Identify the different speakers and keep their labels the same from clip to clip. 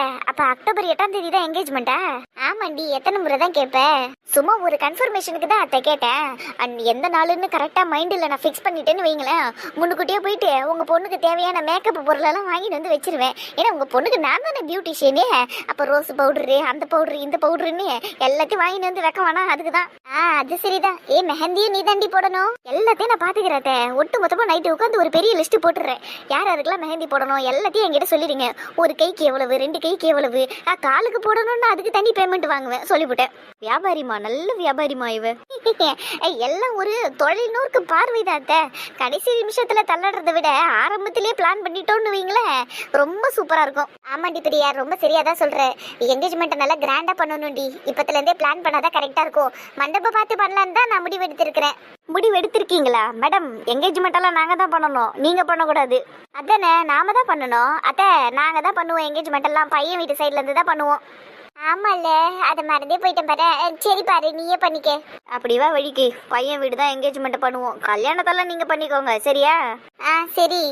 Speaker 1: yeah, அப்ப October எட்டாம் தேதி தான் என்கேஜ்மெண்ட்டா ஆமாண்டி எத்தனை முறை தான் கேட்பேன் சும்மா ஒரு கன்ஃபர்மேஷனுக்கு தான் அத்தை கேட்டேன். அண்ட் எந்த நாளுன்னு கரெக்டா மைண்டில் நான் ஃபிக்ஸ் பண்ணிட்டேன்னு வைங்களேன். முன்னுக்குட்டியே போயிட்டு உங்க பொண்ணுக்கு தேவையான மேக்கப் பொருளெல்லாம் வாங்கிட்டு வந்து வச்சிருவேன். ஏன்னா உங்க பொண்ணுக்கு நான் தானே பியூட்டிஷியனே அப்போ ரோஸ் பவுடரு அந்த பவுடரு இந்த பவுடருன்னு எல்லாத்தையும் வாங்கிட்டு வந்து வைக்க வேணாம் அதுக்கு தான் ஆ அது சரிதான். ஏ மெஹந்தியும் நீ தாண்டி போடணும். எல்லாத்தையும் நான் பாத்துக்கிறேன் ஒட்டு மொத்தமா நைட்டு உட்காந்து ஒரு பெரிய லிஸ்ட் போட்டுடுறேன். யார் யாருக்கெல்லாம் மெஹந்தி போடணும் எல்லாத்தையும் என்கிட்ட சொல்லிடுங்க. ஒரு கைக்கு எவ்வளவு ரெண்டு கைக்கு எவ்வளவு ஆ, காலுக்கு போடணும்னா அதுக்கு தனி பேமெண்ட் வாங்குவேன். சொல்லிவிட்டேன் வியாபாரிமா நல்ல வியாபாரிமா இவ. எல்லாம் ஒரு தொழில்நோக்கு பார்வைதான் அத்தை. கடைசி நிமிஷத்துல தள்ளாடுறதை விட ஆரம்பத்திலேயே பிளான் பண்ணிட்டோம்னு வைங்களேன். ரொம்ப சூப்பரா இருக்கும். ஆமாண்டி பிரியா ரொம்ப சரியா தான் சொல்ற. என்கேஜ்மெண்ட் நல்லா கிராண்டா பண்ணணும்டி. இப்பத்துல இருந்தே பிளான் பண்ணாதான் கரெக்டா இருக்கும். மண்டபம் பார்த்து பண்ணலான்னு தான் நான் முடிவு எடுத்திருக்கிறேன். முடிவு எடுத்திருக்கீங்களா? மேடம் என்கேஜ்மெண்ட் எல்லாம் நாங்க தான் பண்ணணும். நீங்க பண்ணக்கூடாது. அதானே நாம தான் பண்ணணும். அத்தை நாங்க தான் பண்ணுவோம் என்கேஜ்மெண்ட் எல்லாம். பையன் வீட்டு சைடுல இருந்து தான் பண்ணுவோம். ஆமால அதை மறந்தே போயிட்டேன் பாரு. சரி பாரு நீயே பண்ணிக்க. அப்படிவா வழிக்கு. பையன் வீடு தான் என்கேஜ்மெண்ட் பண்ணுவோம். கல்யாணத்தெல்லாம் நீங்க பண்ணிக்கோங்க சரியா? ஆ சரி.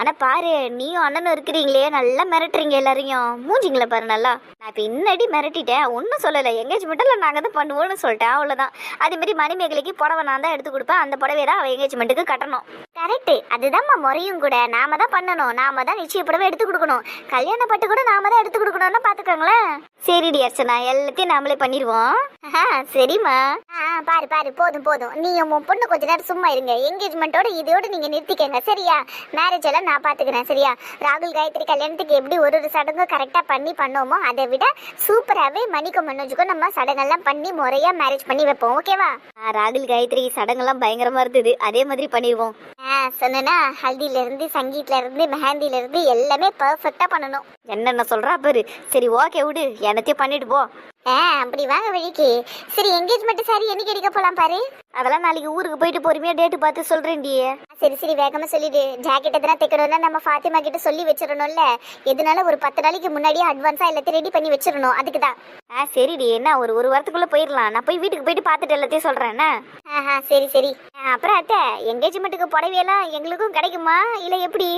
Speaker 1: ஆனால் பாரு நீயும் அண்ணனும் இருக்கிறீங்களே நல்லா மிரட்டுறீங்க எல்லாரையும். மூஞ்சிங்கள பாரு நல்லா. நான் இப்போ இன்னடி மிரட்டிட்டேன் ஒன்றும் சொல்லலை. எங்கேஜ்மெண்ட்டில் நாங்கள் தான் பண்ணுவோம்னு சொல்லிட்டேன் அவ்வளோதான் அதே மணிமேகலைக்கு புடவை நான் தான் எடுத்து கொடுப்பேன் அந்த புடவை தான் அவள் எங்கேஜ்மெண்ட்டுக்கு கட்டணும். கரெக்டு அதுதான்மா முறையும் கூட. நாம தான் பண்ணணும். நாம தான் நிச்சய புடவை எடுத்து கொடுக்கணும். கல்யாண பட்டு கூட நாம தான் எடுத்து கொடுக்கணும்னு பார்த்துக்கோங்களேன் சரிடி அர்ச்சனா எல்லாத்தையும் நாமளே பண்ணிடுவோம். ஆ சரிம்மா. ஆ பாரு பாரு. போதும் போதும். நீங்கள் உன் பொண்ணு கொஞ்ச நேரம் சும்மா இருங்க. என்கேஜ்மெண்ட்டோட இதோட நீங்கள் நிறுத்திக்கங்க. சரியா? மேரேஜ் எல்லாம் நான் பாத்துக்கிறேன் சரியா? ராகுல் காயத்ரி கல்யாணத்துக்கு எப்படி ஒரு ஒரு சடங்கும் கரெக்டா பண்ணி பண்ணோமோ அதை விட சூப்பராகவே மணிக்கு மனோஜுக்கும் நம்ம சடங்கெல்லாம் பண்ணி முறையா மேரேஜ் பண்ணி வைப்போம் ஓகேவா ராகுல் காயத்ரி சடங்கெல்லாம் பயங்கரமா இருந்தது. அதே மாதிரி பண்ணிடுவோம். சொன்னா ஹல்தில இருந்து சங்கீத்ல இருந்து மெஹந்தில இருந்து எல்லாமே பர்ஃபெக்டா பண்ணணும். என்னென்ன சொல்றா பாரு. சரி ஓகே விடு. எனத்தையும் பண்ணிட்டு போ. ஆ அப்படி வாங்க வழிக்கு. சரி என்கேஜ்மெண்ட் சாரி என்னைக்கு எடுக்க போலாம் பாரு? அதெல்லாம் நாளைக்கு ஊருக்கு போயிட்டு பொறுமையா டேட்டு பார்த்து சொல்றேன்டி. சரி சரி வேகமா சொல்லிடு. ஜாக்கெட் எதனா தைக்கணும்னா நம்ம ஃபாத்திமா கிட்ட சொல்லி வச்சிடணும்ல. எதனால ஒரு பத்து நாளைக்கு முன்னாடியே அட்வான்ஸா எல்லாத்தையும் ரெடி பண்ணி வச்சிடணும். அதுக்கு தான். ஆ சரிடி. என்ன ஒரு ஒரு வாரத்துக்குள்ள போயிடலாம். நான் போய் வீட்டுக்கு போயிட்டு பார்த்துட்டு எல்லாத்தையும் சொல்றேன் ஆஹா சரி சரி. அப்புறம் அத்தை என்கேஜ்மெண்ட்டுக்கு புடவையெல்லாம் எங்களுக்கும் கிடைக்குமா? இல்லை எப்படி?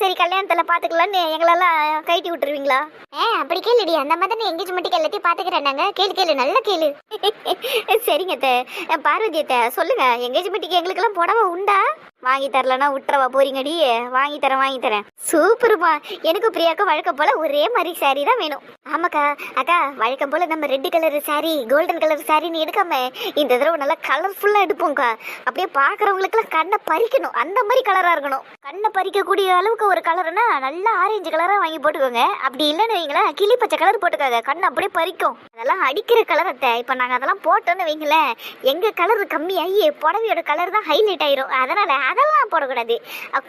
Speaker 1: சரி கல்யாணத்தில் பார்த்துக்கலான்னு எங்களெல்லாம் கைட்டி விட்டுருவீங்களா? ஏ அப்படி கேளுடி. அந்த மாதிரி என்கேஜ்மெண்ட்டுக்கு எல்லாத்தையும் பார்த்துக்கிறேன். நாங்கள் கேளு கேளு நல்லா கேளு. சரிங்க அத்தை. அஹ், பார்வதி அத்தை சொல்லுங்க என்கேஜ்மெண்ட்டுக்கு எங்களுக்கெல்லாம் புடவை உண்டா? வாங்கி தரலன்னா விட்டுறவா போறீங்கடி. வாங்கி தரேன் வாங்கி தரேன். சூப்பர்மா எனக்கு பிரியாக்கா வழக்கம் போல ஒரே மாதிரி saree தான் வேணும். ஆமாக்கா அக்கா வழக்கம் போல நம்ம red colour saree golden colour சாரின்னு எடுக்காம இந்த தடவை நல்லா கலர்ஃபுல்லா எடுப்போம்க்கா. அப்படியே பாக்குறவங்களுக்குலாம் கண்ணை பறிக்கணும். அந்த மாதிரி கலரா இருக்கணும். கண்ணை பறிக்கக்கூடிய அளவுக்கு ஒரு கலர்னா நல்லா ஆரஞ்சு கலரா வாங்கி போட்டுக்கோங்க. அப்படி இல்லைன்னு வைங்களேன் கிளி பச்சை கலர் போட்டுக்கோங்க. கண்ணை அப்படியே பறிக்கும். அதெல்லாம் அடிக்கிற கலர் அத்தை. இப்போ நாங்கள் அதெல்லாம் போட்டோன்னு வைங்களேன் எங்க கலர் கம்மியாகி புடவையோட கலர் தான் ஹைலைட் ஆயிரும். அதனால அதெல்லாம் போடக்கூடாது.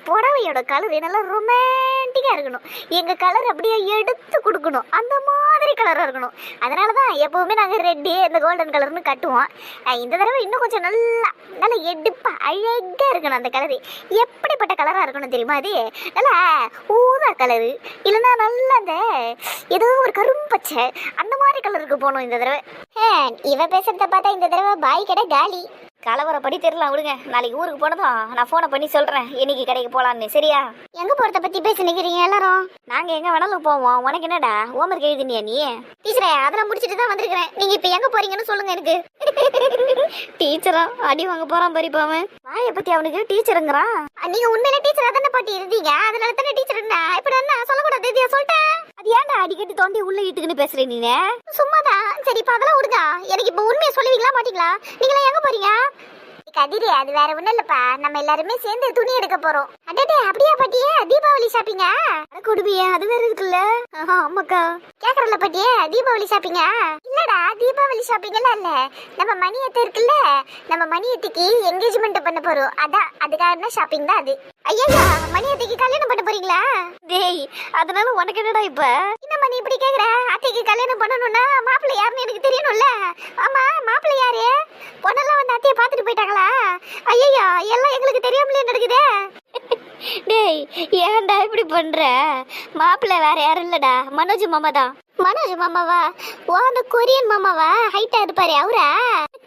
Speaker 1: புடவையோட கலர் நல்லா ரொமான்டிக்காக இருக்கணும். எங்கள் கலர் அப்படியே எடுத்து கொடுக்கணும். அந்த மாதிரி கலராக இருக்கணும். அதனால தான் எப்போவுமே நாங்கள் ரெட்டு இந்த கோல்டன் கலர்னு கட்டுவோம். இந்த தடவை இன்னும் கொஞ்சம் நல்லா நல்லா எடுப்பா அழகாக இருக்கணும் அந்த கலரு எப்படிப்பட்ட கலராக இருக்கணும் தெரியுமா அது? நல்லா ஊதா கலரு இல்லைன்னா நல்லா அந்த ஏதோ ஒரு கரும்பச்சை அந்த மாதிரி கலருக்கு போகணும் இந்த தடவை. ஹே, இவ பேசுறத பார்த்தா இந்த தடவை பாய் கடை காலி. கலவரப்படி தெரியலாம் விடுங்க. நாளைக்கு ஊருக்கு போனதும் நான் ஃபோனை பண்ணி சொல்றேன். என்னைக்கு கடைக்கு போலான்னு சரியா? எங்க போறத பத்தி பேசி நிக்கிறீங்க எல்லாரும்? நாங்க எங்க வேணாலும் போவோம். உனக்கு என்னடா? ஹோம்ஒர்க் எழுதினியா நீ? டீச்சரே அதெல்லாம் முடிச்சிட்டு தான் வந்திருக்கிறேன். நீங்க இப்ப எங்க போறீங்கன்னு சொல்லுங்க எனக்கு. டீச்சரா அடி வாங்க போறான் பறிப்பாவன் வாயை பத்தி அவனுக்கு டீச்சருங்கிறான் நீங்க உண்மையில டீச்சரா தானே பாட்டி இருந்தீங்க? அதனால தானே டீச்சர் என்ன? இப்ப என்ன? சொல்லக்கூடாது சொல்லிட்டேன். அது ஏன்டா அடிக்கடி தோண்டி உள்ள இட்டுக்குன்னு பேசுற நீ சும்மாதான். சரி இப்ப அதெல்லாம் விடுங்க எனக்கு இப்ப உண்மையை சொல்லுவீங்களா மாட்டீங்களா? நீங்களா எங்க போறீங்க? கதிரி அது வேற ஒண்ணும் இல்லப்பா. நம்ம எல்லாருமே சேர்ந்து துணி எடுக்க போறோம். அடடே அப்படியா பாட்டியே? தீபாவளி ஷாப்பிங்க கொடுமையா அது வேற இருக்குல்ல. ஆமாக்கா. கேக்குறல பாட்டியே தீபாவளி ஷாப்பிங்க இல்லடா தீபாவளி ஷாப்பிங் எல்லாம் இல்ல. நம்ம மணியத்தை இருக்குல்ல. நம்ம மணியத்துக்கு என்கேஜ்மெண்ட் பண்ண போறோம். அதான் அதுக்காக ஷாப்பிங் தான் அது. ஐயா மணியத்துக்கு கல்யாணம் பண்ண போறீங்களா? டேய் அதனால உனக்கு என்னடா இப்ப? என்ன மணி இப்படி கேக்குற? அத்தைக்கு கல்யாணம் பண்ணணும்னா மாப்பிள்ளை யாருன்னு எனக்கு தெரியணும்ல. ஆமா மாப்பிள்ளை யாரு? பொண்ணெல்லாம் வந்து அத்தையை பார்த்துட்டு போயிட்டாங்களா? ஐயா எல்லாம் எங்களுக்கு தெரியாமலே நடக்குதே. டேய் ஏன்டா இப்படி பண்ற? மாப்பிள்ளை வேற யாரும் இல்லடா. மனோஜ் மாமா தான் மனோஜ் மாமாவா? ஓ அந்த கொரியன் மாமாவா? ஹைட்டா இருப்பாரு அவரா?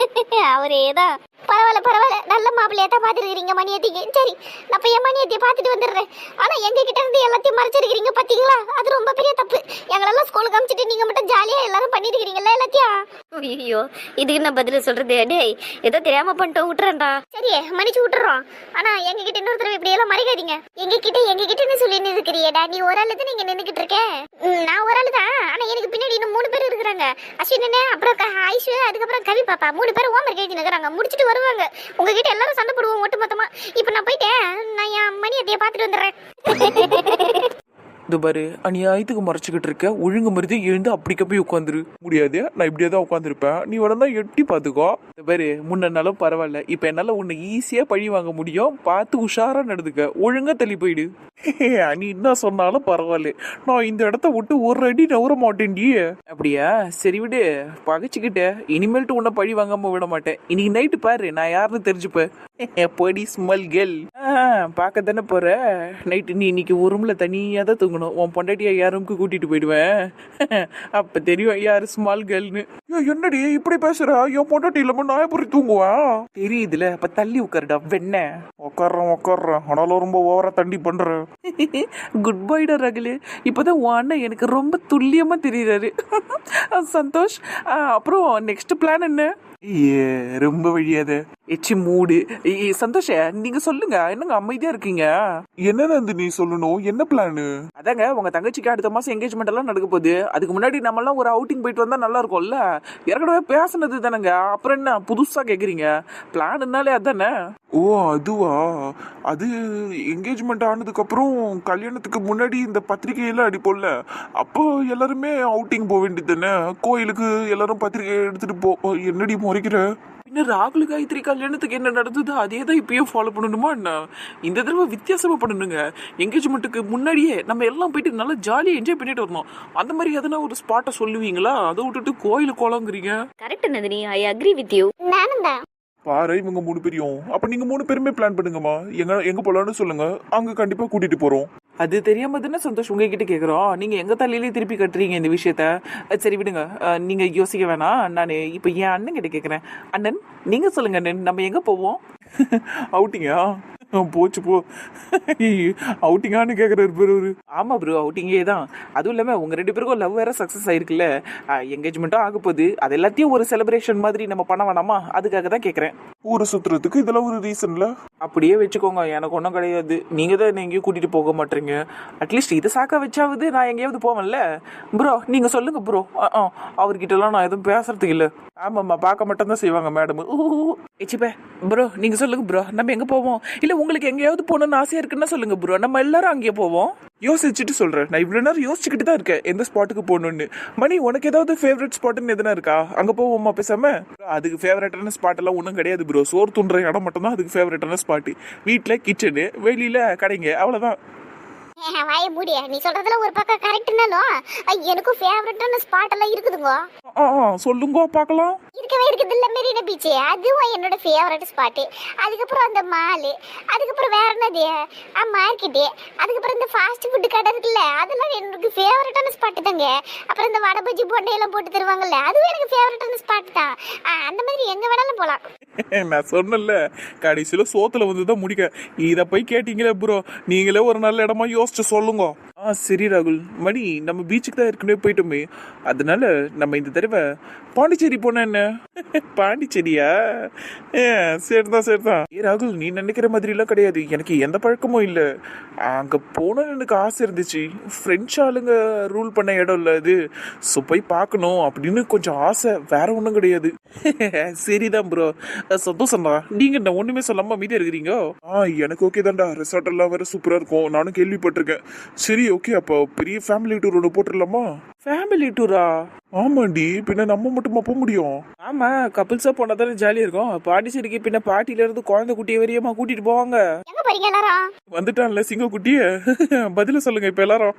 Speaker 1: அவரே தான். பரவாயில்ல பரவாயில்ல. நல்ல மாப்பிள்ளையா தான் பார்த்துருக்கீங்க மணியத்திக்கு. சரி நான் போய் என் மணியத்தை பார்த்துட்டு வந்துடுறேன். ஆனா எங்க கிட்ட இருந்து எல்லாத்தையும் மறைச்சிருக்கிறீங்க பாத்தீங்களா? அது ரொம்ப பெரிய தப்பு. எங்களெல்லாம் அவங்களுக்கு அமிச்சிட்டு நீங்க மட்டும் ஜாலியா எல்லாரும் பண்ணிட்டு இருக்கீங்கல்ல எல்லாத்தையும்?
Speaker 2: ஐயோ இதுக்கு என்ன பதில் சொல்றது? டேய் ஏதோ தெரியாம பண்ணிட்டோம் விட்டுறேன்டா.
Speaker 1: சரி மன்னிச்சு விட்டுறோம். ஆனா எங்க கிட்ட இன்னொரு தடவை இப்படி எல்லாம் மறைக்காதீங்க. எங்க கிட்ட எங்க கிட்டன்னு சொல்லி நின்னுக்கிறியடா நீ ஒரு ஆளு தான் நீங்க நின்னுக்கிட்டு இருக்க ம், நான் ஒரு ஆளு தான். ஆனா எனக்கு பின்னாடி இன்னும் மூணு பேர் இருக்கிறாங்க. அஸ்வின் அப்புறம் ஐஷு அதுக்கப்புறம் கவி பாப்பா. மூணு பேர் ஓமர் கேட்டி நகராங்க முடிச்சுட்டு வருவாங்க. உங்ககிட்ட எல்லாரும் சண்டை போடுவோம் ஒட்டு மொத்தமா இப்ப நான் போயிட்டேன். நான் என் மணி அத்தைய பார்த்துட்டு வந்துடுறேன்.
Speaker 3: இந்த பாரு அநியாயத்துக்கு மறைச்சிக்கிட்டு இருக்க. ஒழுங்கு மருதி எழுந்து அப்படிக்க போய் உட்காந்துரு. முடியாது நான் இப்படியே தான் உட்காந்துருப்பேன். நீ உடனே எட்டி பார்த்துக்கோ இந்த பாரு முன்னாலும் பரவாயில்ல. இப்போ என்னால் உன்னை ஈஸியாக பழி வாங்க முடியும். பார்த்து உஷாரா நடந்துக்க. ஒழுங்கா தள்ளி போயிடு. நீ என்ன சொன்னாலும் பரவாயில்ல. நான் இந்த இடத்த விட்டு ஒரு அடி நவர மாட்டேன்டி. அப்படியா? சரி விடு. பகைச்சிக்கிட்ட. இனிமேல்ட்டு உன்னை பழி வாங்காம விட மாட்டேன். இன்னைக்கு நைட்டு பாரு நான் யாருன்னு தெரிஞ்சுப்பேன். பொடி ஸ்மெல் கேர்ள் பார்க்க தானே போற? நைட்டு நீ இன்னைக்கு ஒரு ரூம்ல தனியாக தான் தூங்கணும். உன் பொண்டாட்டியை யார் ரூமுக்கு கூட்டிட்டு போயிடுவேன். அப்ப தெரியும் யாரு ஸ்மால் கேர்ள்னு என்னடி இப்படி பேசுற? என் பொண்டாட்டி இல்லாம நான் எப்படி தூங்குவேன் தெரியுதுல அப்ப தள்ளி உட்காருடா வெண்ண. உட்கார்றேன் உட்கார்றேன் ஆனாலும் ரொம்ப ஓவரா தண்டி பண்றேன் குட் பைடா ரகுலு. இப்போதான் உன் அண்ணன் எனக்கு ரொம்ப துல்லியமா தெரியுறாரு. சந்தோஷ் அப்புறம் நெக்ஸ்ட் பிளான் என்ன? ரொம்ப வழியாத எச்சி மூடு. சந்தோஷ நீங்க சொல்லுங்க. என்னங்க அமைதியா இருக்கீங்க?
Speaker 4: என்ன நீ சொல்லணும்? என்ன பிளானு
Speaker 3: அதாங்க உங்க தங்கச்சிக்கு அடுத்த மாசம் என்கேஜ்மெண்ட் எல்லாம் நடக்க போகுது. அதுக்கு முன்னாடி நம்ம எல்லாம் ஒரு அவுட்டிங் போயிட்டு வந்தா நல்லா இருக்கும்ல? ஏற்கனவே பேசுனது தானேங்க. அப்புறம் என்ன புதுசா கேக்குறீங்க? பிளான்னாலே அதானே?
Speaker 4: ஓ அதுவா? அது என்கேஜ்மெண்ட் ஆனதுக்கு அப்புறம் கல்யாணத்துக்கு முன்னாடி இந்த பத்திரிகையெல்லாம் அடிப்போம்ல? அப்போ எல்லாருமே அவுட்டிங் போக வேண்டியது தானே? கோயிலுக்கு எல்லாரும் பத்திரிகை எடுத்துட்டு போ என்னடி முறைக்கிற?
Speaker 3: பின்ன ராகுல் காயத்ரி கல்யாணத்துக்கு என்ன நடந்தது அதே தான் இப்பயும் ஃபாலோ பண்ணணுமா என்ன? இந்த தடவை வித்தியாசமா பண்ணணுங்க. என்கேஜ்மெண்ட்டுக்கு முன்னாடியே நம்ம எல்லாம் போயிட்டு நல்லா ஜாலியாக என்ஜாய் பண்ணிட்டு வரணும். அந்த மாதிரி எதனா ஒரு ஸ்பாட்டை சொல்லுவீங்களா? அதை விட்டுட்டு கோயில் கோலங்கிறீங்க
Speaker 2: correct Nandini I agree with you
Speaker 1: நானும் தான்
Speaker 4: பாரு இவங்க மூணு பேரையும். அப்ப நீங்க மூணு பேருமே பிளான் பண்ணுங்கம்மா. எங்க எங்க போலான்னு சொல்லுங்க. அங்க கண்டிப்பா கூட்டிட்டு போறோம்.
Speaker 3: அது தெரியாம தானே சந்தோஷ் உங்ககிட்ட கேக்குறோம். நீங்க எங்க தலையிலே திருப்பி கட்டுறீங்க இந்த விஷயத்த? சரி விடுங்க. அஹ் நீங்க யோசிக்க வேணாம். நான் இப்ப என் அண்ணன் கிட்ட கேக்குறேன். அண்ணன் நீங்க சொல்லுங்க அண்ணன். நம்ம எங்க போவோம்?
Speaker 4: அவுட்டிங்கா போச்சு போ. அவுட்டிங்கான்னு கேக்குறாரு பேர் அவரு.
Speaker 3: ஆமா ப்ரோ அவுட்டிங்கே தான். அதுவும் இல்லாம உங்க ரெண்டு பேருக்கும் லவ் வேற சக்சஸ் ஆயிருக்குல்ல. என்கேஜ்மெண்ட்டும் ஆக போகுது அது எல்லாத்தையும் ஒரு செலிப்ரேஷன் மாதிரி நம்ம பண்ண வேணாமா? அதுக்காக தான் கேக்குறேன்.
Speaker 4: ஊரை சுத்துறதுக்கு இதெல்லாம் ஒரு ரீசன்ல
Speaker 3: அப்படியே வச்சுக்கோங்க. எனக்கு ஒன்றும் கிடையாது. நீங்க தான் என்னை எங்கேயும் கூட்டிட்டு போக மாட்டீங்க. அட்லீஸ்ட் இதை சாக்கா வச்சாவது நான் எங்கேயாவது போவேன்ல. ப்ரோ நீங்க சொல்லுங்க ப்ரோ அவர்கிட்டலாம் நான் எதுவும் பேசுறதுக்கு இல்ல. ஆமாம்மா பார்க்க மட்டும் தான் செய்வாங்க மேடம் எச்சிப்பே ப்ரோ நீங்க சொல்லுங்க ப்ரோ நம்ம எங்க போவோம்? இல்ல உங்களுக்கு எங்கேயாவது போகணும்னு ஆசையா இருக்குன்னா சொல்லுங்க ப்ரோ நம்ம எல்லாரும் அங்கேயே போவோம்.
Speaker 4: யோசிச்சுட்டு சொல்றேன். நான் இவ்வளோ நேரம் யோசிச்சுக்கிட்டு தான் இருக்கேன். எந்த ஸ்பாட்டுக்கு போகணும்னு. மணி உனக்கு ஏதாவது ஃபேவரட் ஸ்பாட்டுன்னு எதுனா இருக்கா? அங்கே போவோமா பேசாம? அதுக்கு ஃபேவரட்டான ஸ்பாட் எல்லாம் ஒன்றும் கிடையாது ப்ரோ சோறு துண்டுற இடம் மட்டும் தான் அதுக்கு ஃபேவரட்டான ஸ்பாட்டு வீட்டில் கிச்சனு வெளியில் கடைங்க. அவ்வளோதான்
Speaker 1: வாய மூடிய நீ சொல்றதுல ஒரு பக்கம் கரெக்ட்னாலும் எனக்கும் ஃபேவரட்டான ஸ்பாட் எல்லாம் இருக்குதுங்க.
Speaker 4: சொல்லுங்க பார்க்கலாம்.
Speaker 1: இருக்கவே இருக்குது இல்ல மெரினா பீச் அதுவும் என்னோட ஃபேவரட் ஸ்பாட்டு அதுக்கப்புறம் அந்த மாலு அதுக்கப்புறம் வேற என்னது? மார்க்கெட்டு அதுக்கப்புறம் இந்த ஃபாஸ்ட் ஃபுட் கடை இருக்குல்ல அதெல்லாம் எனக்கு ஃபேவரட்டான ஸ்பாட்டு தாங்க. அப்புறம் இந்த வடை பஜ்ஜி போண்டை எல்லாம் போட்டு தருவாங்கல்ல அதுவும் எனக்கு ஃபேவரட்டான ஸ்பாட் தான். அந்த மாதிரி எங்க வேணாலும் போலாம்.
Speaker 4: நான் சொன்னேன்ல கடைசியில் சோத்துல வந்து தான் முடிக்க. இதை போய் கேட்டீங்களே ப்ரோ நீங்களே ஒரு நல்ல இடமா யோசிச்சு சொல்லுங்க. ஆ சரி ராகுல். மணி நம்ம பீச்சுக்கு தான் ஏற்கனவே போயிட்டோமே. அதனால நம்ம இந்த தடவை பாண்டிச்சேரி போனா என்ன? பாண்டிச்சேரியா? ஏ சரிதான் சரிதான். ஏ ராகுல் நீ நினைக்கிற மாதிரிலாம் கிடையாது. எனக்கு எந்த பழக்கமும் இல்லை. அங்கே போகணும்னு எனக்கு ஆசை இருந்துச்சு. ஃப்ரெண்ட்ஸ் ஆளுங்க ரூல் பண்ண இடம் இல்லை அது. ஸோ போய் பார்க்கணும் அப்படின்னு கொஞ்சம் ஆசை. வேற ஒன்றும் கிடையாது. சரிதான் ப்ரோ சந்தோஷம்டா நீங்க என்ன ஒண்ணுமே சொல்லாம மீதி இருக்கிறீங்க? ஆ எனக்கு ஓகே தான்டா. ரெசார்ட் எல்லாம் வேற சூப்பரா இருக்கும். நானும் கேள்விப்பட்டிருக்கேன். சரி ஓகே அப்போ பெரிய ஃபேமிலி டூர் ஒன்று போட்டுடலாமா
Speaker 3: ஃபேமிலி டூரா
Speaker 4: ஆமாண்டி பின்ன நம்ம மட்டுமா போக முடியும்?
Speaker 3: ஆமா கப்பிள்ஸா போனா தானே ஜாலியா இருக்கும். பாண்டிச்சேரிக்கு பின்ன பாட்டில இருந்து குழந்தை குட்டிய வரையமா கூட்டிட்டு போவாங்க?
Speaker 1: எங்க போறீங்க எல்லாரும்?
Speaker 4: வந்துட்டான்ல சிங்க குட்டிய. பதில சொல்லுங்க இப்ப எல்லாரும்.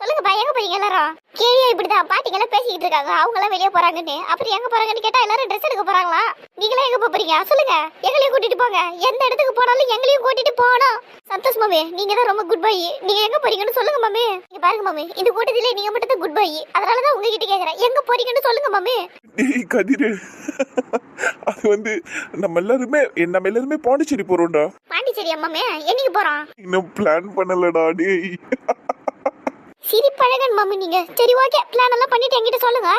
Speaker 1: சொல்லுங்கப்பா எங்க போறீங்க எல்லாரும்? கேள்வி இப்படிதான் பாட்டிங்க எல்லாம் பேசிக்கிட்டு இருக்காங்க. அவங்க எல்லாம் வெளியே போறாங்கன்னு. அப்புறம் எங்க போறாங்கன்னு கேட்டா எல்லாரும் ட்ரெஸ் எடுக்க போறாங்களா? நீங்களே எங்க போறீங்க? சொல்லுங்க. எங்களையும் கூட்டிட்டு போங்க. எந்த இடத்துக்கு போனாலும் எங்களையும் கூட்டிட்டு போகணும். சந்தோஷ் மாமி நீங்க தான் ரொம்ப குட் பாய் நீங்க எங்க போறீங்கன்னு சொல்லுங்க மாமி. இங்க பாருங்க மாமி இந்த கூட்டத்திலே நீங்க மட்டும் தான் குட் பாய் அதனாலதான் உங்ககிட்ட கேக்குறேன். எங்க போறீங்கன்னு சொல்லுங்க மாமி
Speaker 4: டேய் கதிரு. அது வந்து நம்ம எல்லாருமே நம்ம எல்லாருமே பாண்டிச்சேரி போறோம்டா.
Speaker 1: பாண்டிச்சேரி அம்மாமே என்னைக்கு போறோம்?
Speaker 4: இன்னும் பிளான் பண்ணலடா டேய்.
Speaker 1: சிரிப்பழகன் மாமி நீங்க. சரி ஓகே பிளான் எல்லாம் பண்ணிட்டு என்கிட்ட சொல்லுங்க.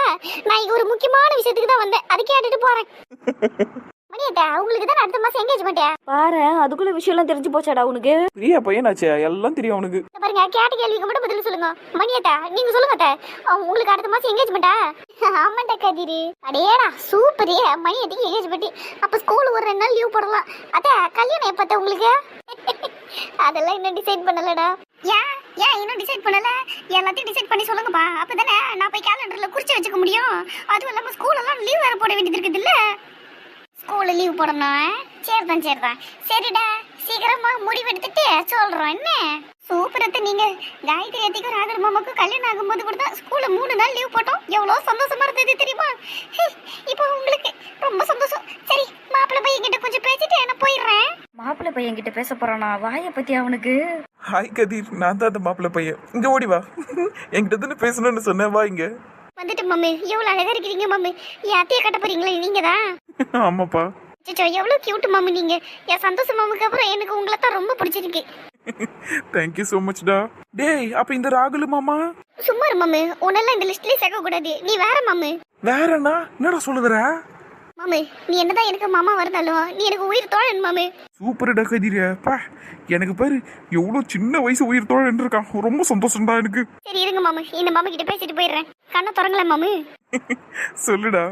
Speaker 1: நான் ஒரு முக்கியமான விஷயத்துக்கு தான் வந்தேன். அதை கேட்டுட்டு போறேன். மணியட்டா உங்களுக்கு தான் அடுத்த மாசம் என்கேஜ்மெண்ட்
Speaker 2: பாரு அதுக்குள்ள விஷயம்லாம் தெரிஞ்சு போச்சாடா உனக்கு?
Speaker 3: பிரியா பையனாச்சே எல்லாம் தெரியும் அவனுக்கு.
Speaker 1: இந்த பாருங்க கேட்ட கேள்விக்கு மட்டும் பதில் சொல்லுங்க. மணியட்டா நீங்க சொல்லுங்க உங்களுக்கு அடுத்த மாசம் என்கேஜ்மெண்டா ஆமாண்டா கதிரு. அடேடா சூப்பர் மணியட்டுக்கு என்கேஜ்மெண்ட் அப்ப ஸ்கூல் ஒரு ரெண்டு நாள் லீவ் போடலாம். அத்தை கல்யாணம் எப்ப அத்தை உங்களுக்கு? அதெல்லாம் இன்னும் டிசைட் பண்ணலடா. ஏன்? ஏன் இன்னும் டிசைட் பண்ணல? எல்லாத்தையும் டிசைட் பண்ணி சொல்லுங்கப்பா. அப்பதானே நான் போய் கேலண்டர்ல குறிச்சு வச்சுக்க முடியும். அதுவும் இல்லாம ஸ்கூல் எல்லாம் லீவ் வேற போட வேண்டியது இருக்குது இல்ல? ஸ்கூல்ல லீவ் போடணும் சரிதான் சரிதான். சரிடா. சீக்கிரமா முடிவெடுத்துட்டு சொல்றோம் என்ன? சூப்பரத்தை நீங்க. காயத்ரி அத்திக்கும் ராகர் மாமாக்கும் கல்யாணம் ஆகும்போது கூட தான் ஸ்கூல்ல மூணு நாள் லீவ் போட்டோம். எவ்வளவு சந்தோஷமா இருந்தது தெரியுமா? ஹே, இப்போ உங்களுக்கு ரொம்ப சந்தோஷம். சரி மாப்பிள்ளை பையன் கிட்ட கொஞ்சம் பேசிட்டு நான் போயிடுறேன்.
Speaker 2: மாப்பிள்ளை பையன் கிட்ட பேச போறானா? வாயை பத்தி அவனுக்கு.
Speaker 3: ஹாய் கதிர். நான் தான் அந்த மாப்பிள்ளை பையன். இங்க ஓடி வா. என்கிட்ட தானே பேசணும்னு சொன்னேன் வா இங்க.
Speaker 1: வந்துட்டு மம்மி எவ்வளவு அழகா இருக்கிறீங்க மம்மி என் அத்தையை கட்ட போறீங்களா நீங்க தான்
Speaker 3: ஆமாப்பா.
Speaker 1: அச்சோ எவ்வளவு கியூட் மம்மி நீங்க. என் சந்தோஷ மாமுக்கு அப்புறம் எனக்கு உங்களை தான் ரொம்ப பிடிச்சிருக்கு.
Speaker 3: தேங்க்யூ ஸோ மச்டா டேய் அப்ப இந்த ராகுல் மாமா?
Speaker 1: சும்மா இரு மம்மி உன்னெல்லாம் இந்த லிஸ்ட்லயே சேர்க்க கூடாது நீ வேற மம்மி
Speaker 3: வேறண்ணா என்னடா சொல்லுதுற?
Speaker 1: மாமி நீ என்னதான் எனக்கு மாமா வருந்தாலும் நீ எனக்கு உயிர் தோழன் மாமி.
Speaker 3: சூப்பர்டா கதிர பா எனக்கு பாரு எவ்வளோ சின்ன வயசு உயிர் தோழன் இருக்கான். ரொம்ப சந்தோஷம்டா எனக்கு.
Speaker 1: சரி இருங்க மாமி இந்த மாமா கிட்ட பேசிட்டு போயிடுறேன். கண்ணை திறங்கல மாமி.
Speaker 3: சொல்லுடா.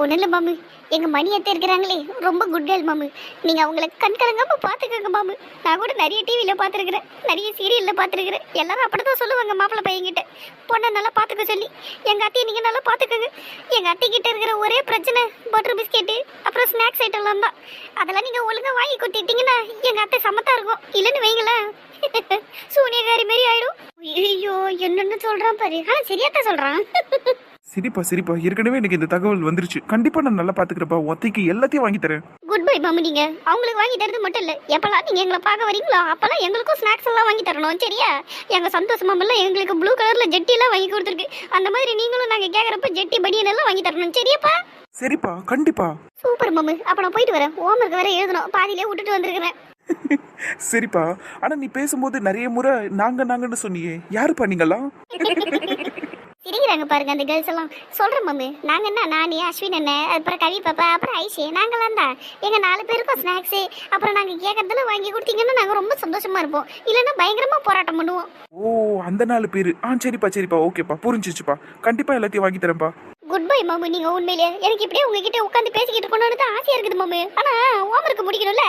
Speaker 1: ஒன்றும் இல்லை எங்கள் மணி அத்தை இருக்கிறாங்களே. ரொம்ப குட் கேர்ள் மாமு. நீங்கள் அவங்கள கண்கலங்காம பார்த்துக்கோங்க மாமு. நான் கூட நிறைய டிவியில் பார்த்துருக்குறேன் நிறைய சீரியலில் பார்த்துருக்குறேன் எல்லாரும் அப்படி தான் சொல்லுவாங்க மாப்பிள்ளை பையன்கிட்ட பொண்ணை நல்லா பார்த்துக்க சொல்லி. எங்கள் அத்தையை நீங்கள் நல்லா பார்த்துக்கோங்க எங்கள் அத்தை கிட்ட இருக்கிற ஒரே பிரச்சனை பட்டர் பிஸ்கெட்டு அப்புறம் ஸ்நாக்ஸ் ஐட்டம்லாம் தான். அதெல்லாம் நீங்கள் ஒழுங்காக வாங்கி கொடுத்துட்டீங்கன்னா எங்கள் அத்தை சமத்தாக இருக்கும். இல்லைன்னு வைங்களேன். சூனியகாரி மாரி ஆயிடும். ஐயோ என்னென்னு சொல்கிறான் பாரு. ஆனால் சரியாத்தான் சொல்கிறான்
Speaker 3: சிரிப்பா சிரிப்பா. ஏற்கனவே எனக்கு இந்த தகவல் வந்துருச்சு. கண்டிப்பா நான் நல்லா பாத்துக்கிறப்பா. ஒத்தைக்கு எல்லாத்தையும் வாங்கி தரேன்.
Speaker 1: குட் பை மாமி நீங்க. அவங்களுக்கு வாங்கி தரது மட்டும் இல்ல. எப்பலாம் நீங்க எங்களை பார்க்க வரீங்களோ அப்பலாம் எங்களுக்கும் ஸ்நாக்ஸ் எல்லாம் வாங்கி தரணும் சரியா? எங்க சந்தோஷ மாமெல்லாம் எங்களுக்கு ப்ளூ கலர்ல ஜெட்டி எல்லாம் வாங்கி கொடுத்துருக்கு. அந்த மாதிரி நீங்களும் நாங்க கேக்குறப்ப ஜெட்டி பனியன் எல்லாம் வாங்கி தரணும் சரியாப்பா?
Speaker 3: சரிப்பா கண்டிப்பா.
Speaker 1: சூப்பர் மாமி. அப்ப நான் போயிட்டு வரேன். ஹோம்ஒர்க் வேற எழுதணும். பாதியிலே விட்டுட்டு வந்திருக்கிறேன்.
Speaker 3: சரிப்பா. ஆனா நீ பேசும்போது நிறைய முறை நாங்க நாங்கன்னு சொன்னியே. யாருப்பா நீங்களாம்
Speaker 1: சிரிக்கிறாங்க பாருங்க அந்த கேர்ள்ஸ் எல்லாம். சொல்றேன் மம்மி நாங்க என்ன நானே அஸ்வின் என்ன அப்புறம் கவி பாப்பா அப்புறம் ஐஷி நாங்களாம் தான் எங்க நாலு பேருக்கும் ஸ்நாக்ஸ் அப்புறம் நாங்க கேட்கறதுல வாங்கி கொடுத்தீங்கன்னா நாங்க ரொம்ப சந்தோஷமா இருப்போம். இல்லைன்னா பயங்கரமா போராட்டம் பண்ணுவோம்.
Speaker 3: ஓ அந்த நாலு பேரு. ஆ சரிப்பா சரிப்பா ஓகேப்பா புரிஞ்சிச்சுப்பா. கண்டிப்பா எல்லாத்தையும் வாங்கி தரேன்ப்பா.
Speaker 1: குட் பை மாமி நீங்க உண்மையிலே எனக்கு இப்படியே உங்ககிட்ட உட்காந்து பேசிக்கிட்டு இருக்கணும்னு தான் ஆசையா இருக்குது மாமி. ஆனா ஹோம்ஒர்க் முடிக்கணும்ல.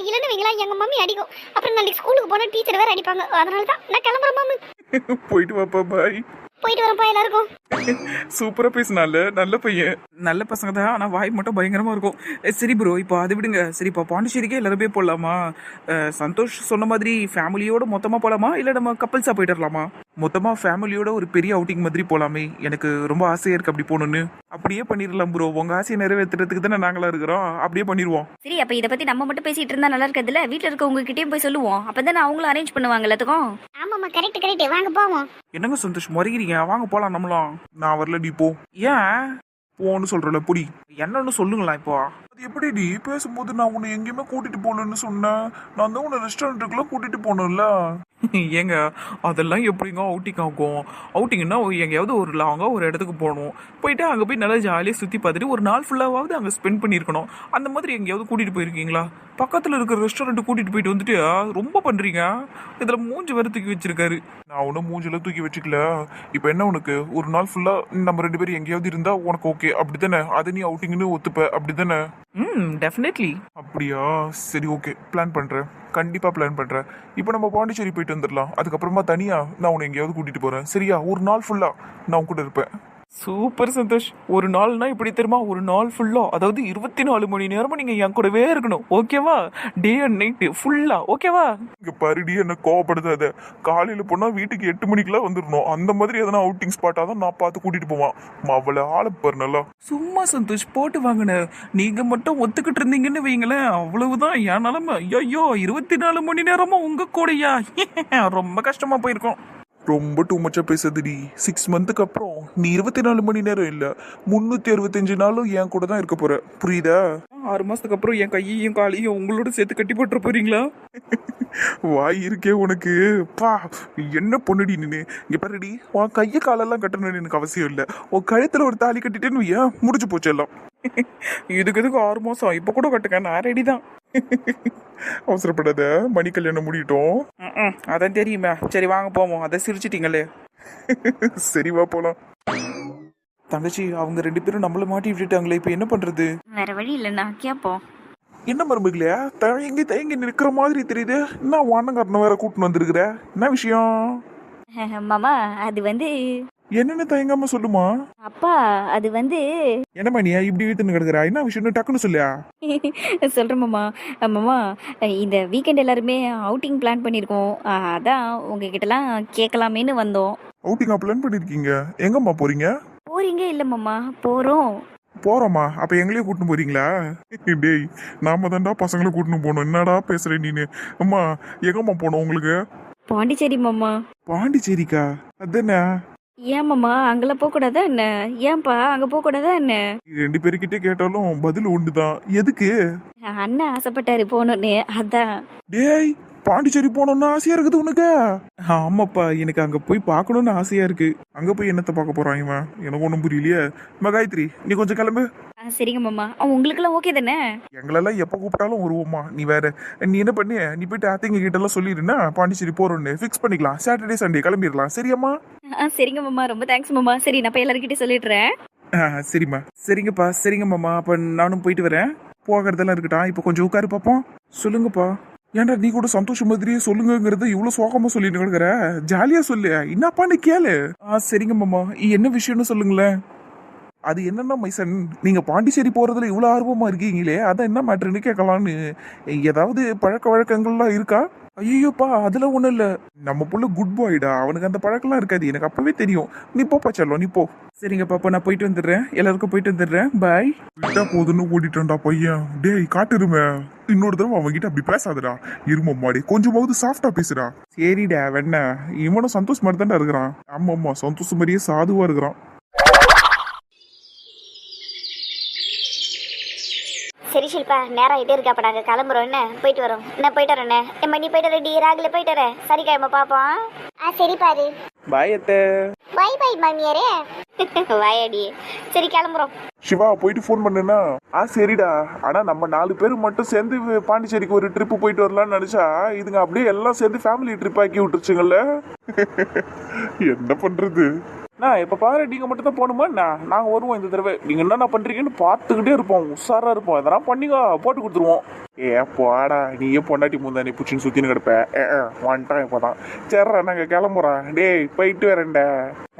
Speaker 1: இல்லைன்னு வைங்களா எங்க மம்மி அடிக்கும். அப்புறம் நாளைக்கு ஸ்கூலுக்கு போனா டீச்சர் வேற அடிப்பாங்க. அதனால தான் நான் கிளம்புறேன் மாமி.
Speaker 3: போயிட்டு வாப்பா பாய்
Speaker 1: போயிட்டு வரப்பா எல்லாருக்கும்.
Speaker 3: சூப்பரா பேசினால நல்ல பையன். நல்ல பசங்க தான் ஆனா வாய் மட்டும் பயங்கரமா இருக்கும். சரி ப்ரோ இப்போ அது விடுங்க. சரி இப்போ பாண்டிச்சேரிக்கே போய் போடலாமா அஹ், சந்தோஷ் சொன்ன மாதிரி ஃபேமிலியோட மொத்தமா போலாமா? இல்ல நம்ம கப்பல்ஸா போயிட்டு வரலாமா? மொத்தமா ஃபேமிலியோட ஒரு பெரிய அவுட்டிங் மாதிரி போலாமே. எனக்கு ரொம்ப ஆசையா இருக்கு அப்படி போகணும்னு அப்படியே பண்ணிடலாம் ப்ரோ உங்க ஆசையை நிறைவேற்றுறதுக்கு தானே நாங்களா இருக்கிறோம். அப்படியே பண்ணிடுவோம்.
Speaker 2: சரி அப்ப இத பத்தி நம்ம மட்டும் பேசிட்டு இருந்தா நல்லா இருக்காதுல்ல? வீட்ல இருக்கவங்க கிட்டயும் போய் சொல்லுவோம். அப்பதானே அவங்களும் அரேஞ்ச் பண்ணுவாங்க எல்லாத்துக்கும்?
Speaker 1: ஆமாம்மா கரெக்ட் கரெக்ட் வாங்க போவோம்.
Speaker 3: என்னங்க சந்தோஷ் முறைகிறீங்க வாங்க போலாம் நம்மளாம். நான் வரல டி போ. ஏன்? போன்னு சொல்றல புடி. என்னன்னு சொல்லுங்களா இப்போ. அது எப்படி டி? பேசும்போது நான் உன்னை எங்கேயுமே கூட்டிட்டு போகலன்னு சொன்னேன். நான் தான் உன்னை ரெஸ்டாரண்ட்டுக்குலாம் கூட்டிட்டு போனேன்ல. ஏங்க அதெல்லாம் எப்படிங்க அவுட்டிங் ஆகும்? அவுட்டிங்னா எங்கேயாவது ஒரு லாங்காக ஒரு இடத்துக்கு போகணும். போயிட்டு அங்கே போய் நல்லா ஜாலியாக சுற்றி பார்த்துட்டு ஒரு நாள் ஃபுல்லாவது அங்கே ஸ்பெண்ட் பண்ணியிருக்கணும். அந்த மாதிரி எங்கேயாவது கூட்டிகிட்டு போயிருக்கீங்களா? பக்கத்தில் இருக்கிற ரெஸ்டாரண்ட் கூட்டிகிட்டு போயிட்டு வந்துட்டு ரொம்ப பண்ணுறீங்க இதில் மூஞ்சி வேறு தூக்கி வச்சிருக்காரு. நான் ஒன்றும் மூஞ்சில தூக்கி வச்சுக்கல. இப்போ என்ன உனக்கு? ஒரு நாள் ஃபுல்லாக நம்ம ரெண்டு பேரும் எங்கேயாவது இருந்தால் உனக்கு ஓகே அப்படி தானே? அதை நீ அவுட்டிங்னு ஒத்துப்ப அப்படி தானே? ம் டெஃபினெட்லி அப்படியா? சரி ஓகே பிளான் பண்ணுறேன் கண்டிப்பாக பிளான் பண்ணுறேன் இப்போ நம்ம பாண்டிச்சேரி போயிட்டு வந்துடலாம் அதுக்கப்புறமா தனியாக நான் உன்னை எங்கேயாவது கூட்டிகிட்டு போகிறேன் சரியா? ஒரு நாள் ஃபுல்லாக நான் கூட இருப்பேன். சூப்பர் சந்தோஷ். ஒரு நாள்னா இப்படி தெரியுமா? ஒரு நாள் ஃபுல்லா அதாவது இருபத்தி நாலு மணி நேரமும் நீங்க என் கூடவே இருக்கணும். ஓகேவா டே அண்ட் நைட்டு ஃபுல்லா ஓகேவா இங்க பருடி என்ன கோவப்படுத்தாத? காலையில போனா வீட்டுக்கு எட்டு மணிக்கெல்லாம் வந்துடணும் அந்த மாதிரி எதனா அவுட்டிங் ஸ்பாட்டா தான் நான் பார்த்து கூட்டிட்டு போவான். அவளை ஆள பாரு நல்லா. சும்மா சந்தோஷ் போட்டு வாங்கின. நீங்க மட்டும் ஒத்துக்கிட்டு இருந்தீங்கன்னு வைங்களேன். அவ்வளவுதான். என் நிலைமை. ஐயோ இருபத்தி நாலு மணி நேரமும் உங்க கூடயா? ரொம்ப கஷ்டமா போயிருக்கோம். ரொம்ப டூ மச்சா பேசுதுடி. சிக்ஸ் மந்த்துக்கு அப்புறம் நீ இருபத்தி நாலு மணி நேரம் இல்ல முன்னூத்தி அறுபத்தஞ்சு நாளும் என் கூட தான் இருக்க போற. புரியுதா?
Speaker 5: ஆறு மாசத்துக்கு அப்புறம் என் கையையும் காலையும் உங்களோட சேர்த்து கட்டி போட்டுற போறீங்களா?
Speaker 3: வாய் இருக்கே உனக்கு. பா என்ன பொண்ணுடி நீனு? இங்க பாருடி உன் கைய காலெல்லாம் கட்டணும்னு எனக்கு அவசியம் இல்ல. உன் கழுத்துல ஒரு தாலி கட்டிட்டேன்னு ஏன் முடிஞ்சு போச்சு எல்லாம்.
Speaker 5: இதுக்கு எதுக்கு ஆறு மாசம்? இப்ப கூட கட்டுங்க நான் ரெடி தான்.
Speaker 3: அவசரப்படாத மணி கல்யாணம் முடியட்டும்.
Speaker 5: ம்ம், அதான் தெரியுமே. சரி வாங்க போவோம். அதை சிரிச்சிட்டீங்களே.
Speaker 3: சரி வா போலாம்.
Speaker 5: தங்கச்சி அவங்க ரெண்டு பேரும் நம்மள மாட்டி விட்டுட்டாங்களே இப்ப என்ன பண்றது?
Speaker 2: வேற வழி இல்லைண்ணா கேட்போம்
Speaker 3: என்ன மருமகளே? தயங்கி தயங்கி நிற்கிற மாதிரி தெரியுது? என்ன வானங்காரனை வேற கூட்டின்னு வந்திருக்கிற? என்ன விஷயம்?
Speaker 2: மாமா அது வந்து
Speaker 3: என்னன்னு தயங்காம சொல்லுமா?
Speaker 2: அப்பா அது வந்து
Speaker 3: என்னம்மா நீ இப்படி வீட்டுன்னு கிடக்குற? என்ன விஷயம்னு டக்குன்னு சொல்லியா?
Speaker 2: சொல்கிறேன் மாமா. மாமா இந்த வீக்கெண்ட் எல்லாருமே அவுட்டிங் பிளான் பண்ணியிருக்கோம் அதான் உங்ககிட்டலாம் கேட்கலாமேன்னு வந்தோம்.
Speaker 3: அவுட்டிங்கா பிளான் பண்ணிருக்கீங்க? எங்கம்மா போறீங்க?
Speaker 2: போறீங்க இல்லை மாமா போகிறோம்
Speaker 3: போறோமா அப்ப எங்களையும் கூட்டின்னு போறீங்களா? டேய் நாம தான்டா பசங்களை கூட்டின்னு போனோம். என்னடா பேசுற நீனு? அம்மா எங்கம்மா போனோம் உங்களுக்கு?
Speaker 2: பாண்டிச்சேரி மாமா.
Speaker 3: பாண்டிச்சேரிக்கா? அதானே?
Speaker 2: ஏன் மாமா அங்கெல்லாம் போகக்கூடாதா என்ன? ஏன்பா அங்கே போகக்கூடாதா என்ன?
Speaker 3: ரெண்டு பேருக்கிட்டே கேட்டாலும் பதில் ஒண்ணுதான். எதுக்கு?
Speaker 2: அண்ணன் ஆசைப்பட்டாரு போகணுன்னு அதான்.
Speaker 3: டேய் பாண்டிச்சேரி போனோம்னு ஆசையா இருக்குது உனக்கு?
Speaker 5: ஆமாப்பா எனக்கு அங்க போய் பார்க்கணும்னு ஆசையா இருக்கு.
Speaker 3: அங்க போய் என்னத்த பார்க்க போறான் இவன்? எனக்கு ஒண்ணும் புரியலையே. அம்மா காயத்ரி நீ கொஞ்சம் கிளம்பு.
Speaker 2: ஆ, சரிங்க மாமா. ஆ, உங்களுக்கெல்லாம் ஓகே தானே?
Speaker 3: எங்களெல்லாம் எப்ப கூப்பிட்டாலும் வருவோம்மா. நீ வேற நீ என்ன பண்ணி? நீ போயிட்டு அத்தைங்க கிட்ட எல்லாம் சொல்லிடுனா பாண்டிச்சேரி போறோம்னு ஃபிக்ஸ் பண்ணிக்கலாம். சாட்டர்டே சண்டே கிளம்பிடலாம். சரியாம்மா?
Speaker 2: ஆ சரிங்க மாமா. ரொம்ப தேங்க்ஸ் மாமா. சரி நான் போய் எல்லாருக்கிட்டே சொல்லிடுறேன்.
Speaker 3: ஆ, சரிம்மா.
Speaker 5: சரிங்கப்பா சரிங்க மாமா. அப்ப நானும் போயிட்டு வரேன்.
Speaker 3: போகிறதெல்லாம் இருக்கட்டும். இப்போ கொஞ்சம் உட்காரு பார்ப்போம்
Speaker 5: சொல்லுங்கப்பா.
Speaker 3: ஏன்டா நீ கூட சந்தோஷம் மாதிரியே சொல்லுங்கிறத இவ்வளவு சோகமா சொல்லிட்டு கிடக்குற? ஜாலியா சொல்லு. என்னப்பான்னு கேளு.
Speaker 5: ஆ சரிங்க மாமா. என்ன விஷயம்னு சொல்லுங்களேன்.
Speaker 3: அது என்னன்னா மைசன் நீங்க பாண்டிச்சேரி போறதுல இவ்வளவு ஆர்வமா இருக்கீங்களே அதான் என்ன மேட்ருன்னு கேட்கலான்னு. ஏதாவது பழக்க வழக்கங்கள்லாம் இருக்கா?
Speaker 5: ஐயோப்பா அதுல ஒன்றும் இல்ல.
Speaker 3: நம்ம புள்ள குட் பாய்டா அவனுக்கு அந்த பழக்கம்லாம் இருக்காது. எனக்கு அப்பவே தெரியும். நீ போப்பா செல்லம் நீ போ.
Speaker 5: சரிங்கப்பா பாப்பா நான் போயிட்டு வந்துடுறேன். எல்லாருக்கும் போயிட்டு வந்துடுறேன். பாய்
Speaker 3: விட்டா போதுன்னு ஓடிட்டான்டா பையன். டேய் காட்டுருமே இன்னொரு தடவை அவன்கிட்ட அப்படி பேசாதடா. இரும மாடி கொஞ்சமாவது சாஃப்டா பேசுடா. சரிடா வெண்ண. இவனும் சந்தோஷ் மாதிரி தான்டா இருக்கிறான். ஆமா ஆமா சந்தோஷ் மாதிரியே சாதுவா இருக்கிறான்.
Speaker 1: சரி ஷில்பா நேரம் ஆகிட்டே இருக்கா அப்போ நாங்கள் கிளம்புறோம். என்ன? போயிட்டு வரோம். என்ன போயிட்டு வரேண்ணே என் மணி போயிட்டு ரெடி ராகில போயிட்டு வரேன் சரி கிழமை பார்ப்போம் ஆ சரி பாரு.
Speaker 5: பாய் அத்தை.
Speaker 1: பை பை மாமியாரே. வாயடி. சரி கிளம்புறோம்.
Speaker 3: சிவா போயிட்டு ஃபோன் பண்ணுனா? ஆ சரிடா. ஆனா நம்ம நாலு பேர் மட்டும் சேர்ந்து பாண்டிச்சேரிக்கு ஒரு ட்ரிப்பு போயிட்டு வரலாம்னு நினைச்சா இதுங்க அப்படியே எல்லாம் சேர்ந்து ஃபேமிலி ட்ரிப் ஆக்கி விட்டுருச்சுங்கல்ல? என்ன பண்றது?
Speaker 5: நான் இப்போ பாரு நீங்கள் மட்டும் தான் போகணுமா? என்ன நாங்கள் வருவோம் இந்த தடவை. நீங்கள் என்னென்ன பண்ணுறீங்கன்னு பார்த்துக்கிட்டே இருப்போம். உஷாராக இருப்போம். இதெல்லாம் பண்ணிங்க போட்டு கொடுத்துருவோம்.
Speaker 3: ஏ போடா நீயே பொண்டாட்டி முந்தானி பிடிச்சின்னு சுற்றின்னு கிடப்ப. ஏ, ஏ, இப்போ இப்போதான். சரிடா நாங்கள் கிளம்புறோம் டேய் போயிட்டு வரேன்டா.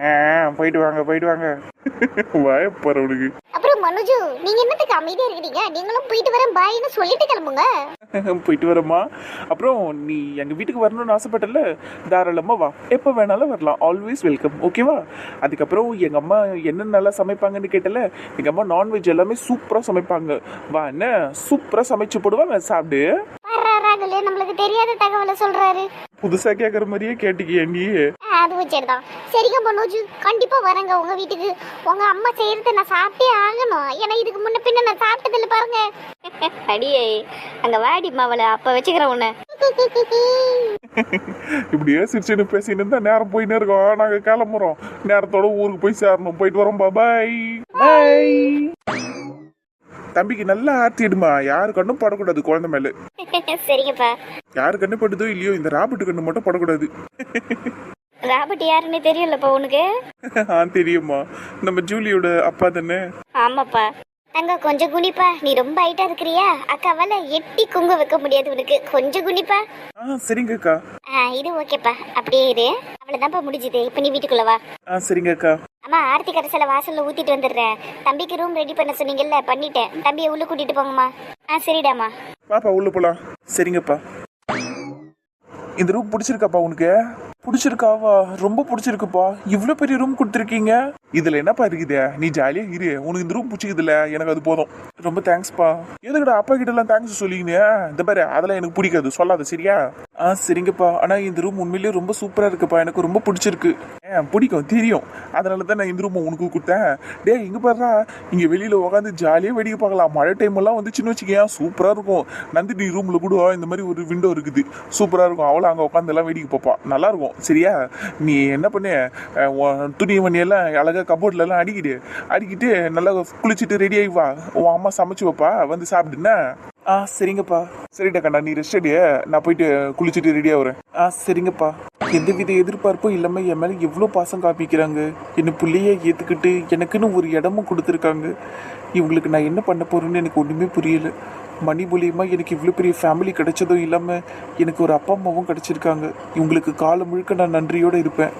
Speaker 3: ஆ போயிட்டு வாங்க போயிட்டு வாங்க. வாயப்பறவனுக்கு.
Speaker 1: அப்புறம் மனுஜு நீங்க என்னத்துக்கு அமைதியா இருக்கீங்க நீங்களும் போயிட்டு வரேன் பாய்னு சொல்லிட்டு கிளம்புங்க.
Speaker 5: போயிட்டு வரோமா அப்புறம் நீ எங்கள் வீட்டுக்கு வரணும்னு ஆசைப்பட்டல தாராளமாக வா. எப்போ வேணாலும் வரலாம். ஆல்வேஸ் வெல்கம் ஓகேவா அதுக்கப்புறம் எங்கள் அம்மா என்ன நல்லா சமைப்பாங்கன்னு கேட்டல எங்க அம்மா நான்வெஜ் எல்லாமே சூப்பராக சமைப்பாங்க. வா என்ன? சூப்பராக சமைச்சு போடுவாங்க. சாப்பிடு.
Speaker 1: நம்மளுக்கு தெரியாத தகவலை சொல்றாரு.
Speaker 3: புதுசா கேக்குற மாதிரியே கேட்டுக்கிய நீ
Speaker 1: அதுவும் சரிதான் சரிங்க மனோஜ். கண்டிப்பா வரேங்க உங்க வீட்டுக்கு. உங்க அம்மா செய்யறத நான் சாப்பிட்டே ஆகணும். ஏன்னா இதுக்கு முன்ன பின்ன நான் சாப்பிட்டதில்ல பாருங்க. அடியே அங்க வாடி மாவள அப்ப வச்சுக்கிறேன் உன்னை.
Speaker 3: இப்படியே சிரிச்சுன்னு பேசின்னு இருந்தா நேரம் போயின்னு இருக்கோம். நாங்க கிளம்புறோம். நேரத்தோட ஊருக்கு போய் சேரணும். போயிட்டு வரோம். பாய் பாய் தம்பிக்கு நல்லா ஆர்த்திடுமா யாரு கண்ணும் படக்கூடாது குழந்தை மேல.
Speaker 1: சரிங்கப்பா.
Speaker 3: யாரு கண்ணு படுதோ இல்லையோ இந்த ராபர்ட் கண்ணு மட்டும் படக்கூடாது.
Speaker 1: ராபர்ட் யாருன்னு தெரியலப்பா உனக்கு?
Speaker 5: ஆ தெரியுமா நம்ம ஜூலியோட அப்பா தானே?
Speaker 1: ஆமாப்பா. அங்க கொஞ்சம் குனிப்பா. நீ ரொம்ப ஹைட்டா இருக்கிறியா? அக்காவால எட்டி குங்க வைக்க முடியாது உனக்கு. கொஞ்சம் குனிப்பா.
Speaker 5: ஆ சரிங்க அக்கா.
Speaker 1: ஆ இது ஓகேப்பா. அப்படியே இரு. அவ்வளவுதான்ப்பா முடிஞ்சுது. இப்ப நீ வீட்டுக்குள்ள வா.
Speaker 5: ஆ சரிங்க அக்கா.
Speaker 1: அம்மா ஆர்த்தி கரைசல வாசல்ல ஊத்திட்டு வந்துடுறேன் தம்பிக்கு ரூம் ரெடி பண்ண சொன்னீங்கல்ல பண்ணிட்டேன். தம்பியை உள்ள கூட்டிட்டு போங்கம்மா. ஆ சரிடாம்மா.
Speaker 3: பாப்பா உள்ள போலாம்.
Speaker 5: சரிங்கப்பா.
Speaker 3: இந்த ரூம் பிடிச்சிருக்காப்பா உனக்கு? பிடிச்சிருக்காவா? ரொம்ப பிடிச்சிருக்குப்பா. இவ்வளவு பெரிய ரூம் கொடுத்துருக்கீங்க. இதுல என்னப்பா இருக்குது? நீ ஜாலியா இரு. உனக்கு இந்த ரூம் பிடிச்சிக்குதுல எனக்கு அது போதும். ரொம்ப தேங்க்ஸ்ப்பா எதுக்குடா அப்பா கிட்ட எல்லாம் தேங்க்ஸ் சொல்லிங்க இந்த பாரு அதெல்லாம் எனக்கு பிடிக்காது. சொல்லாத சரியா? ஆ சரிங்கப்பா. ஆனா இந்த ரூம் உண்மையிலேயே ரொம்ப சூப்பரா இருக்குப்பா. எனக்கு ரொம்ப பிடிச்சிருக்கு. ஏன் பிடிக்கும் தெரியும். அதனால தான் நான் இந்த ரூம் உனக்கு கொடுத்தேன். டேய் இங்க பாருடா. இங்க வெளியில உட்காந்து ஜாலியா வேடிக்கை பார்க்கலாம். மழை டைம் எல்லாம் வந்துச்சுன்னு வச்சுக்கேன் சூப்பரா இருக்கும். நந்தினி ரூம்ல கூட இந்த மாதிரி ஒரு விண்டோ இருக்குது. சூப்பரா இருக்கும். அவளை அங்க உட்காந்து எல்லாம் வேடிக்கை பார்ப்பா. நல்லா இருக்கும் சரியா? நீ என்ன பண்ணு? துணி மணியெல்லாம் அழகாக கபோர்ட்லலாம் அடிக்கிட்டு அடிக்கிடு. அடிக்கிட்டு நல்லா குளிச்சுட்டு ரெடி ஆகி வா. உன் அம்மா சமைச்சு வைப்பா. வந்து சாப்பிடுன்னா? ஆ சரிங்கப்பா. சரிடா கண்ணா நீ ரெஸ்ட் அடிய நான் போயிட்டு குளிச்சுட்டு ரெடியாக வரேன். ஆ சரிங்கப்பா. எந்தவித எதிர்பார்ப்பும் இல்லாமல் என் மேலே எவ்வளோ பாசம் காமிக்கிறாங்க. என்னை பிள்ளையை ஏற்றுக்கிட்டு எனக்குன்னு ஒரு இடமும் கொடுத்துருக்காங்க. இவங்களுக்கு நான் என்ன பண்ண போகிறேன்னு எனக்கு ஒன்றுமே புரியல. மணி மூலியமாக எனக்கு இவ்வளோ பெரிய ஃபேமிலி கிடைச்சதும் இல்லாமல் எனக்கு ஒரு அப்பா அம்மாவும் கிடச்சிருக்காங்க. இவங்களுக்கு காலம் முழுக்க நான் நன்றியோட இருப்பேன்.